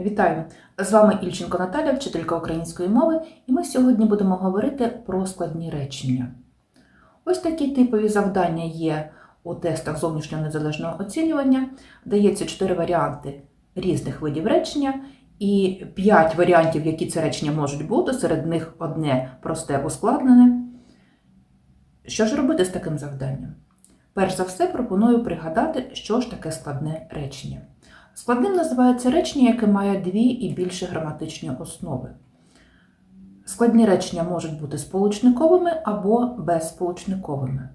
Вітаю! З вами Ільченко Наталя, вчителька української мови, і ми сьогодні будемо говорити про складні речення. Ось такі типові завдання є у тестах зовнішнього незалежного оцінювання. Дається чотири варіанти різних видів речення і п'ять варіантів, які це речення можуть бути. Серед них одне просте ускладнене. Що ж робити з таким завданням? Перш за все, пропоную пригадати, що ж таке складне речення. Складним називається речення, яке має дві і більше граматичні основи. Складні речення можуть бути сполучниковими або безсполучниковими.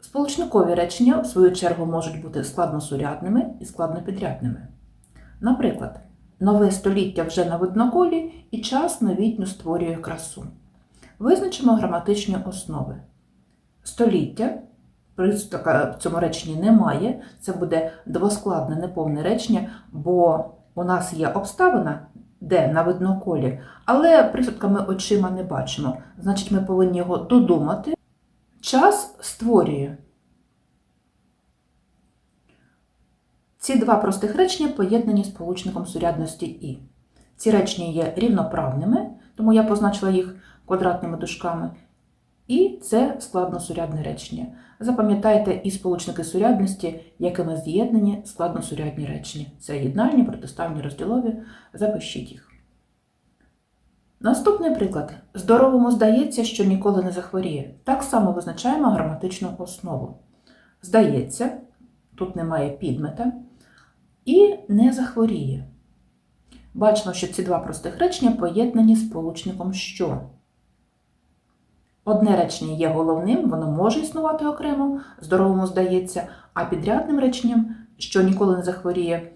Сполучникові речення, в свою чергу, можуть бути складносурядними і складнопідрядними. Наприклад, нове століття вже на видноколі і час новітню створює красу. Визначимо граматичні основи. Століття Пристука в цьому реченні немає. Це буде двоскладне неповне речення, бо у нас є обставина, де на видноколі, але присудка ми очима не бачимо. Значить, ми повинні його додумати. Час створює. Ці два простих речення поєднані сполучником сурядності і. Ці речення є рівноправними, тому я позначила їх квадратними дужками. І це складносурядне речення. Запам'ятайте і сполучники сурядності, якими з'єднані складносурядні речення. Це єднальні, протиставні, розділові. Запишіть їх. Наступний приклад. Здоровому здається, що ніколи не захворіє. Так само визначаємо граматичну основу. Здається, тут немає підмета, і не захворіє. Бачимо, що ці два простих речення поєднані сполучником що. Одне речення є головним, воно може існувати окремо, здоровому здається, а підрядним реченням, що ніколи не захворіє,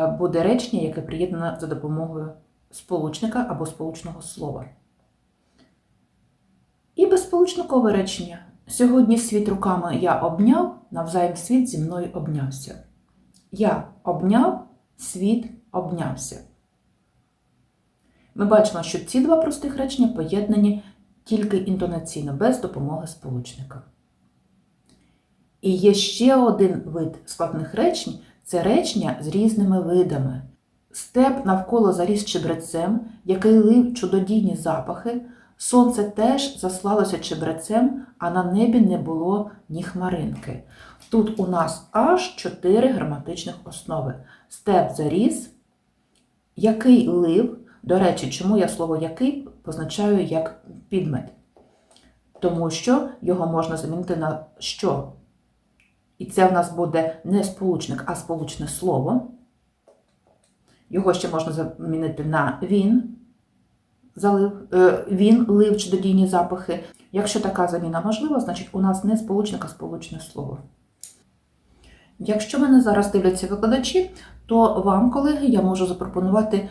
е, буде речення, яке приєднане за допомогою сполучника або сполучного слова. І безсполучникове речення. Сьогодні світ руками я обняв, навзаєм світ зі мною обнявся. Я обняв, світ обнявся. Ми бачимо, що ці два простих речення поєднані тільки інтонаційно, без допомоги сполучника. І є ще один вид складних речень це речення з різними видами. Степ навколо заріс чебрецем, який лив чудодійні запахи, сонце теж заслалося чебрецем, а на небі не було ні хмаринки. Тут у нас аж чотири граматичних основи. Степ заріс, який лив. До речі, чому я слово який позначаю як підмет? Тому що його можна замінити на що? І це в нас буде не сполучник, а сполучне слово. Його ще можна замінити на він, залив, е, він лив чудодійні запахи. Якщо така заміна можлива, значить у нас не сполучник, а сполучне слово. Якщо мене зараз дивляться викладачі, то вам, колеги, я можу запропонувати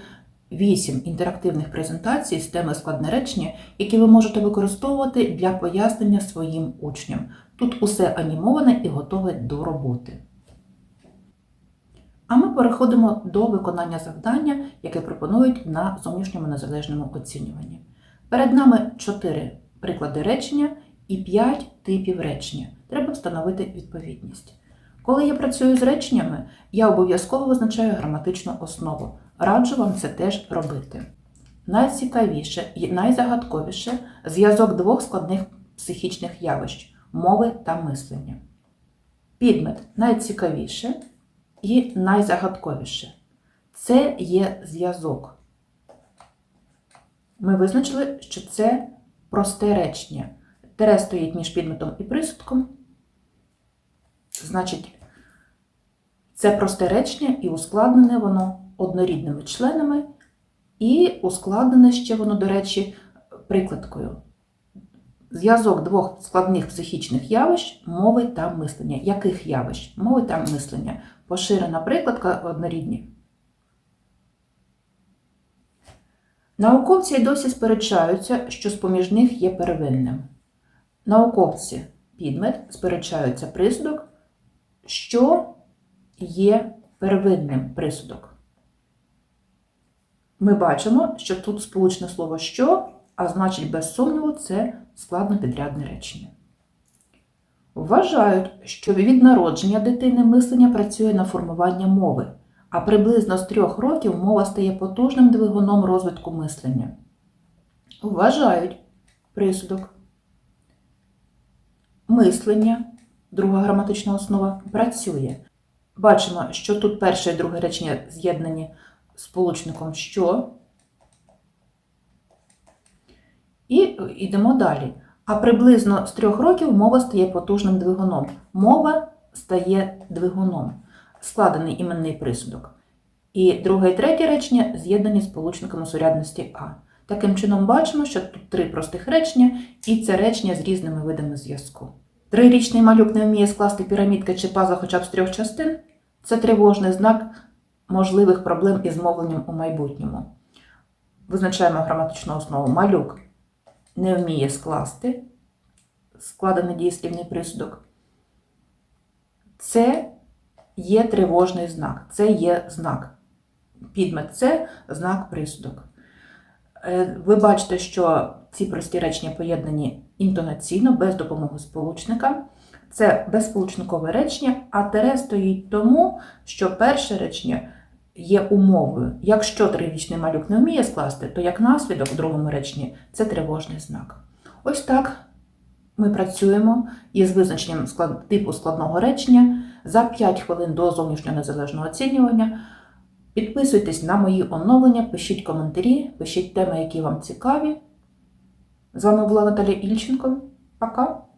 вісім інтерактивних презентацій з теми складне речення, які ви можете використовувати для пояснення своїм учням. Тут усе анімоване і готове до роботи. А ми переходимо до виконання завдання, яке пропонують на зовнішньому незалежному оцінюванні. Перед нами чотири приклади речення і п'ять типів речення. Треба встановити відповідність. Коли я працюю з реченнями, я обов'язково визначаю граматичну основу. Раджу вам це теж робити. Найцікавіше і найзагадковіше зв'язок двох складних психічних явищ мови та мислення. Підмет найцікавіше і найзагадковіше. Це є зв'язок. Ми визначили, що це просте речення. Тере стоїть між підметом і присудком. Значить, це просте речення і ускладнене воно однорідними членами, і ускладнене ще воно, до речі, прикладкою. Зв'язок двох складних психічних явищ мови та мислення. Яких явищ? Мови та мислення. Поширена прикладка однорідні. Науковці й досі сперечаються, що з-поміж них є первинним. Науковці підмет сперечаються присудок, що є первинним присудок. Ми бачимо, що тут сполучне слово що, а значить, без сумніву, це складнопідрядне речення. Вважають, що від народження дитини мислення працює на формування мови, а приблизно з трьох років мова стає потужним двигуном розвитку мислення. Вважають присудок. Мислення, друга граматична основа, працює. Бачимо, що тут перше і друге речення з'єднані сполучником що. І йдемо далі. А приблизно з трьох років мова стає потужним двигуном. Мова стає двигуном. Складений іменний присудок. І друге і третє речення з'єднані сполучниками сурядності А. Таким чином бачимо, що тут три простих речення, і це речення з різними видами зв'язку. Трирічний малюк не вміє скласти пірамідки чи паза хоча б з трьох частин. Це тривожний знак можливих проблем із мовленням у майбутньому. Визначаємо граматичну основу. Малюк не вміє скласти складений дієслівний присудок. Це є тривожний знак, це є знак. Підмет це знак присудок. Е, Ви бачите, що ці прості речення поєднані інтонаційно, без допомоги сполучника. Це безсполучникове речення, а тере стоїть тому, що перше речення є умовою. Якщо трирічний малюк не вміє скласти, то як наслідок в другому реченні це тривожний знак. Ось так ми працюємо із визначенням склад... типу складного речення за 5 хвилин до зовнішнього незалежного оцінювання. Підписуйтесь на мої оновлення, пишіть коментарі, пишіть теми, які вам цікаві. З вами була Наталя Ільченко. Пока!